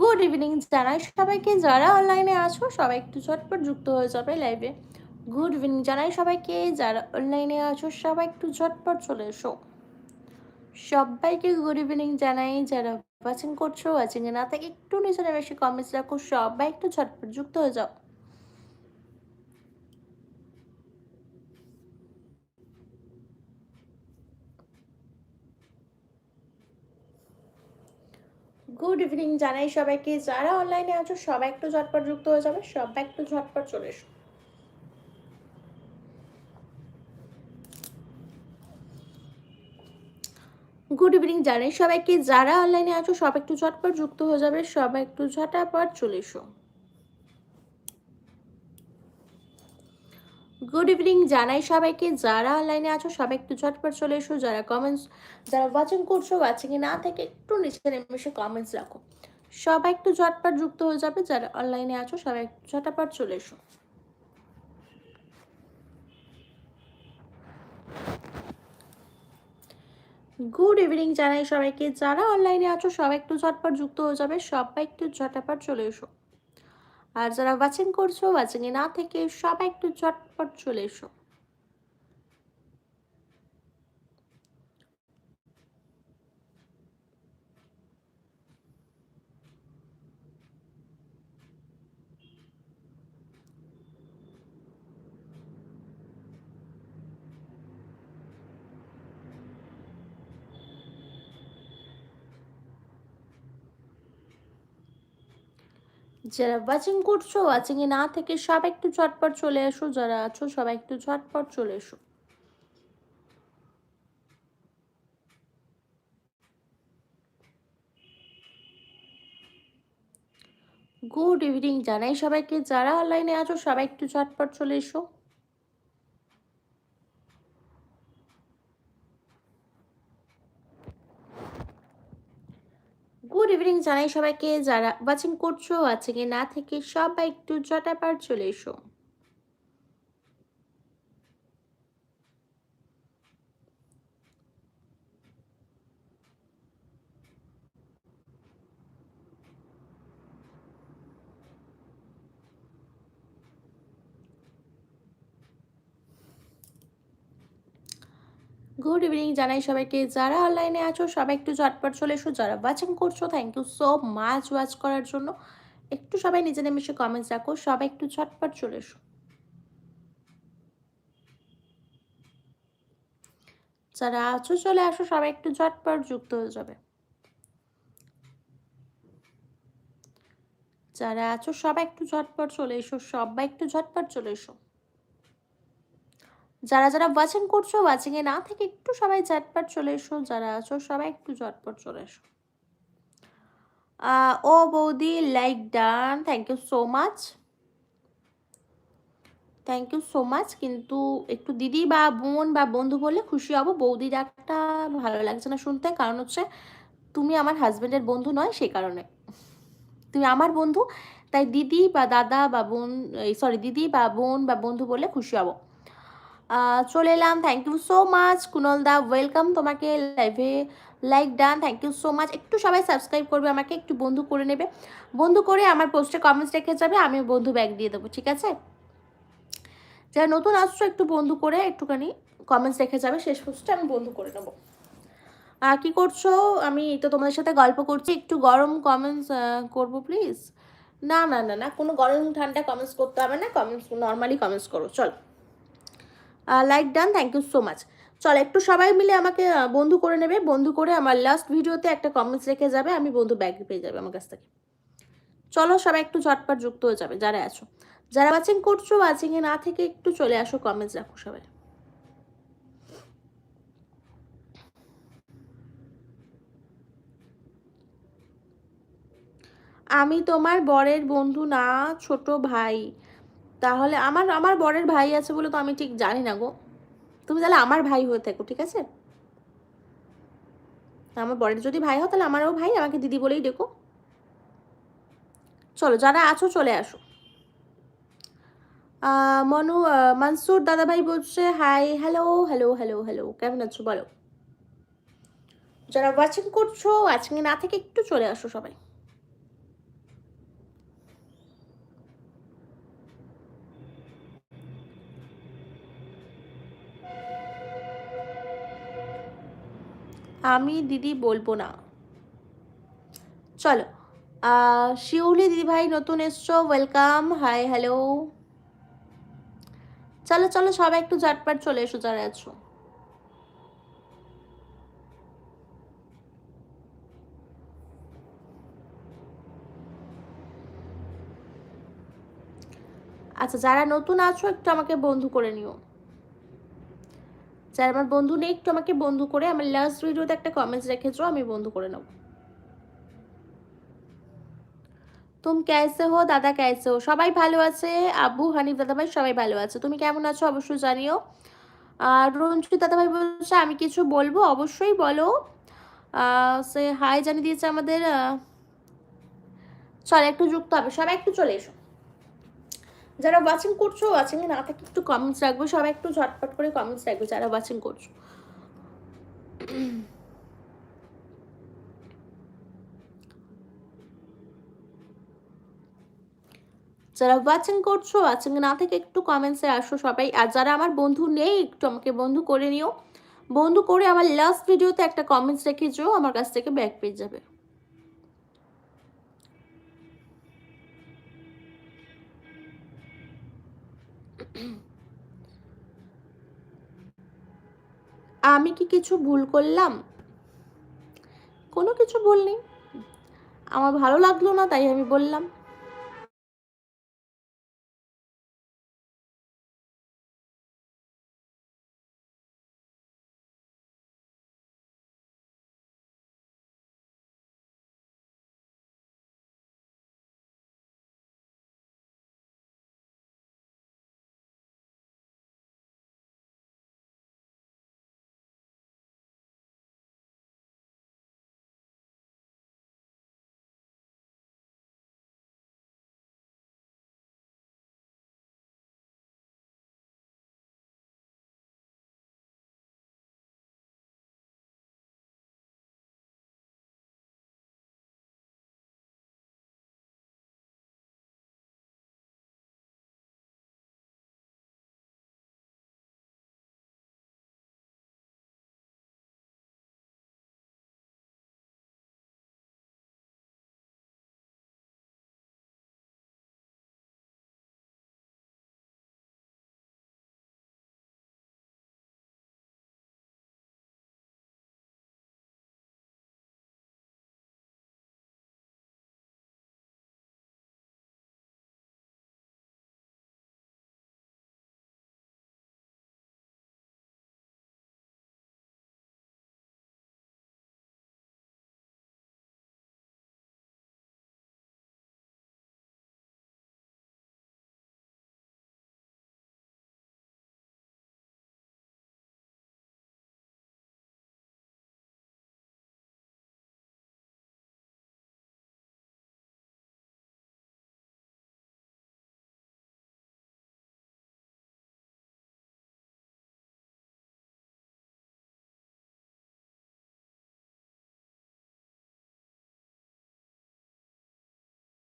Good evening জানাই সবাইকে। যারা অনলাইনে আছো, সবাই একটু ঝটপট যুক্ত হয়ে যাবে লাইভে গুড ইভিনিং জানাই সবাইকে। যারা অনলাইনে আছো, সবাই একটু ঝটপট চলে এসো। সবাইকে গুড ইভিনিং জানাই। যারা ওয়াচিং করছ ওয়াচিংয়ে না থাকে, একটু নিচে বেশি কমেন্টস রাখো। সবাই একটু ঝটপট যুক্ত হয়ে যাও। গুড ইভিনিং জানাই সবাইকে। যারা অনলাইনে আছো, সবাই একটু ঝটপট যুক্ত হয়ে যাবে। সবাই একটু ঝটপট চলে এসো। গুড ইভিনিং জানাই সবাইকে। যারা অনলাইনে আছো সব একটু ঝটপট যুক্ত হয়ে যাবে। সবাই একটু ঝটাপট চলে এসো। গুড ইভিনিং জানাই সবাইকে। যারা অনলাইনে আছো, সবাই একটু ঝটপট চলে এসো। যারা কমেন্টস যারা ওয়াচিং করছ ওয়াচিংয়ে না থেকে একটু নিচে নেমে এসে কমেন্টস রাখো। সবাই একটু ঝটপট যুক্ত হয়ে যাবে। যারা অনলাইনে আছো, সবাই একটু ঝটাপট চলে এসো। গুড ইভিনিং জানাই সবাইকে। যারা অনলাইনে আছো, সবাই একটু ঝটপট যুক্ত হয়ে যাবে। সবাই একটু ঝটাপট চলে এসো। আর যারা ওয়াচিং করছ ওয়াচিংয়ে না থেকে সবাই একটু চটপট চলে এসো। যারা ওয়াচিং করছ ওয়াচিং এ না থেকে সব একটু ঝটপট চলে এসো, যারা আছো সব একটু ঝটপট চলে এসো। গুড ইভিনিং জানাই সবাইকে, যারা অনলাইনে আছো সবাই একটু ঝটপট চলে এসো গুড ইভিনিং জানাই সবাইকে যারা ওয়াচিং করছ ওয়াচিংয়ে না থেকে সবাই একটু জটাপার চলে এসো। গুড ইভিনিং জানাই সবাইকে। যারা অনলাইনে আছো, সবাই একটু ঝটপট চলে এসো। যারা ওয়াচিং করছ thank you so much watch করার জন্য। একটু সবাই নিজে নেমে কমেন্টস রাখো, সবাই একটু ঝটপট চলে এসো। যারা আছো, চলে আসো, সবাই একটু ঝটপট যুক্ত হয়ে যাবে। যারা আছো, সবাই একটু ঝটপট চলে এসো, সবাই একটু ঝটপট চলে এসো। যারা যারা ওয়াচিং করছ ওয়াচিংয়ে না থেকে একটু সবাই ঝটপট চলে এসো, যারা আছো সবাই একটু ঝটপট চলে এসো। ও বৌদি like done thank you so much thank you so much কিন্তু একটু দিদি বা বোন বা বন্ধু বললে খুশি হব। বৌদি ডাকটা ভালো লাগছে না শুনতে, কারণ হচ্ছে তুমি আমার হাজব্যান্ডের বন্ধু নয় সেই কারণে। তুমি আমার বন্ধু, তাই দিদি বা দাদা বা বোন সরি দিদি বা বোন বা বন্ধু বলে খুশি হব। চলে এলাম। Thank you so much Kunal da welcome তোমাকে লাইভে like done thank you so much একটু সবাই সাবস্ক্রাইব করবে, আমাকে একটু বন্ধু করে নেবে। বন্ধু করে আমার পোস্টে কমেন্টস রেখে যাবে আমি বন্ধু ব্যাগ দিয়ে দেবো, ঠিক আছে? যারা নতুন আসছো, একটু বন্ধু করে একটুখানি কমেন্টস রেখে যাবে, শেষ পোস্টে আমি বন্ধু করে নেব। আর কী করছ? আমি তো তোমাদের সাথে গল্প করছি, একটু গরম কমেন্টস করব প্লিজ না না না না, কোনো গরম ঠান্ডা কমেন্টস করতে হবে না কমেন্টস নর্মালি কমেন্টস করো, চলো। Like done thank you so much চল, একটু সবাই মিলে আমাকে বন্ধু করে নেবে। বন্ধু করে আমার লাস্ট ভিডিওতে একটা কমেন্টস রেখে যাবে। আমি বন্ধু ব্যাগ পেয়ে যাবে আমার কাছ থেকে। চলো, সবাই একটু ঝটপট যুক্ত হয়ে যাবে, যারা আছো। যারা ওয়াচিং করছ ওয়াচিংয়ে না থেকে একটু চলে আসো কমেন্টস রাখো সবাই। আমি তোমার বরের বন্ধু না, ছোট ভাই। তাহলে আমার আমার বরের ভাই আছে বলে তো আমি ঠিক জানি না গো। তুমি তাহলে আমার ভাই হয়ে থাকো, ঠিক আছে? আমার বরের যদি ভাই হয় তাহলে আমারও ভাই, আমাকে দিদি বলেই ডেকো। চলো, যারা আছো চলে আসো। মনু মানসুর দাদাভাই বলছে, hi, hello hello hello hello, কেমন আছো বলো? যারা ওয়াচিং করছ ওয়াচিং না থেকে একটু চলে আসো সবাই। আমি দিদি বলব না। চলো শিউলি দিদি ভাই নতুন এসছো ওয়েলকাম হাই হ্যালো চলো চলো, সবাই একটু ঝটপট চলে এসো, যারা আছো। আচ্ছা যারা নতুন আছো, একটু আমাকে বন্ধু করে নিও। যারা আমার বন্ধু নেই, একটু আমাকে বন্ধু করে আমার লাস্ট ভিডিওতে একটা কমেন্টস রেখেছো আমি বন্ধু করে নেব। তুমি কেসে হো, দাদা কেসে হো? সবাই ভালো আছে? আব্বু হানিফ দাদা ভাই সবাই ভালো আছে। তুমি কেমন আছো? অবশ্যই জানিও। আর রঞ্জিত দাদা ভাই বলছে, আমি কিছু বলব? অবশ্যই বলো। সে হাই জানিয়ে দিয়েছে আমাদের চল একটু যুক্ত হবে। সবাই একটু চলে এসো। যারা ওয়াচিং করছ ওয়াচিং না থাকে একটু কমেন্টস রাখবে। সবাই একটু ঝটপট করে কমেন্টস রাখবে যারা ওয়াচিং করছ। যারা ওয়াচিং করছ ওয়াচিং না থেকে একটু কমেন্টসে আসো সবাই। আর যারা আমার বন্ধু নেই, একটু আমাকে বন্ধু করে নিও। বন্ধু করে আমার লাস্ট ভিডিওতে একটা কমেন্টস রেখে যেও, আমার কাছ থেকে ব্যাক পেয়ে যাবে। আমি কি কিছু ভুল করলাম? কোনো কিছু ভুল নেই। আমার ভালো লাগল না, তাই আমি বললাম।